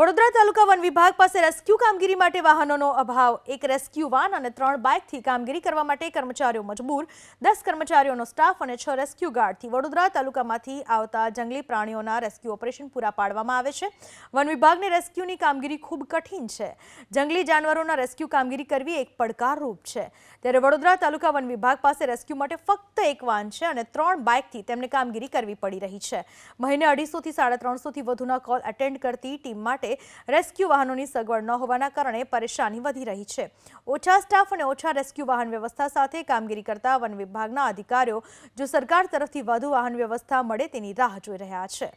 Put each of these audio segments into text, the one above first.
વડોદરા તાલુકા one વિભાગ પાસે rescue કામગીરી માટે વાહનોનો અભાવ. એક રેસ્ક્યુ વાન અને ત્રણ બાઇકથી કામગીરી કરવા માટે કર્મચારીઓ મજબૂર. દસ કર્મચારીઓનો સ્ટાફ અને છ રેસ્ક્યુ ગાર્ડથી વડોદરા તાલુકામાંથી આવતા જંગલી પ્રાણીઓના રેસ્ક્યુ ઓપરેશન પૂરા પાડવામાં આવે છે. વન વિભાગને રેસ્ક્યુની કામગીરી ખૂબ કઠિન છે. જંગલી જાનવરોના રેસ્ક્યુ કામગીરી કરવી એક પડકારરૂપ છે. ત્યારે વડોદરા તાલુકા વન વિભાગ પાસે રેસ્ક્યુ માટે ફક્ત એક વાન છે અને ત્રણ બાઇકથી તેમને કામગીરી કરવી પડી રહી છે. મહિને અઢીસોથી સાડા ત્રણસોથી વધુના કોલ અટેન્ડ કરતી ટીમ માટે રેસ્ક્યુ વાહનોની સગવડ ન હોવાના કારણે પરેશાની વધી રહી છે. ઓછા સ્ટાફ અને ઓછા રેસ્ક્યુ વાહન વ્યવસ્થા સાથે કામગીરી કરતા વન વિભાગના અધિકારીઓ જો સરકાર તરફથી વધુ વાહન વ્યવસ્થા મળે તેની રાહ જોઈ રહ્યા છે.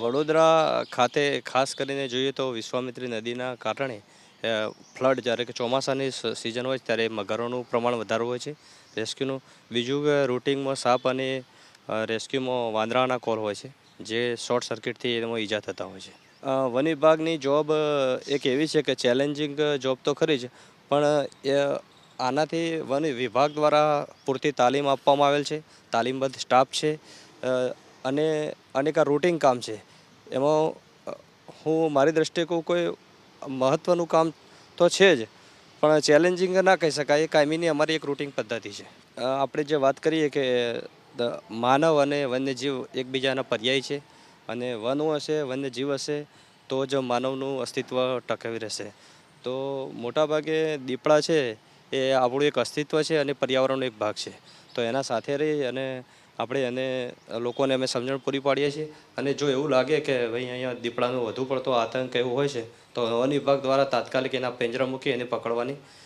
વડોદરા ખાતે ખાસ કરીને જોઈએ તો વિશ્વામિત્રી નદીના કારણે ફ્લડ જ્યારે કે ચોમાસાની સિઝન હોય ત્યારે મગરોનું પ્રમાણ વધારે હોય છે. રેસ્ક્યુનું બીજું કે રૂટિંગમાં સાપ અને રેસ્ક્યુમાં વાંદરાના કોલ હોય છે. જે શોર્ટ સર્કિટથી એમાં ઈજા થતા હોય છે. વન વિભાગની જોબ એક એવી છે કે ચેલેન્જિંગ જોબ તો ખરી જ, પણ એ આનાથી વન વિભાગ દ્વારા પૂરતી તાલીમ આપવામાં આવેલ છે, તાલીમબદ્ધ સ્ટાફ છે અને અનેક આ રૂટિન કામ છે. એમાં હું, મારી દ્રષ્ટિએ કોઈ મહત્ત્વનું કામ તો છે જ, પણ ચેલેન્જિંગ ના કહી શકાય, એ કાયમીની અમારી એક રૂટિન પદ્ધતિ છે. આપણે જે વાત કરીએ કે માનવ અને વન્યજીવ એકબીજાના પર્યાય છે અને વન હશે, વન્યજીવ હશે, તો જ માનવનું અસ્તિત્વ ટકાવી રહેશે. તો મોટાભાગે દીપડા છે એ આપણું એક અસ્તિત્વ છે અને પર્યાવરણનો એક ભાગ છે. તો એના સાથે રહી અને આપણે એને, લોકોને અમે સમજણ પૂરી પાડીએ છીએ. અને જો એવું લાગે કે ભાઈ અહીંયા દીપડાનો વધુ પડતો આતંક એવું હોય છે, તો વન વિભાગ દ્વારા તાત્કાલિક એના પિંજરા મૂકી એને પકડવાની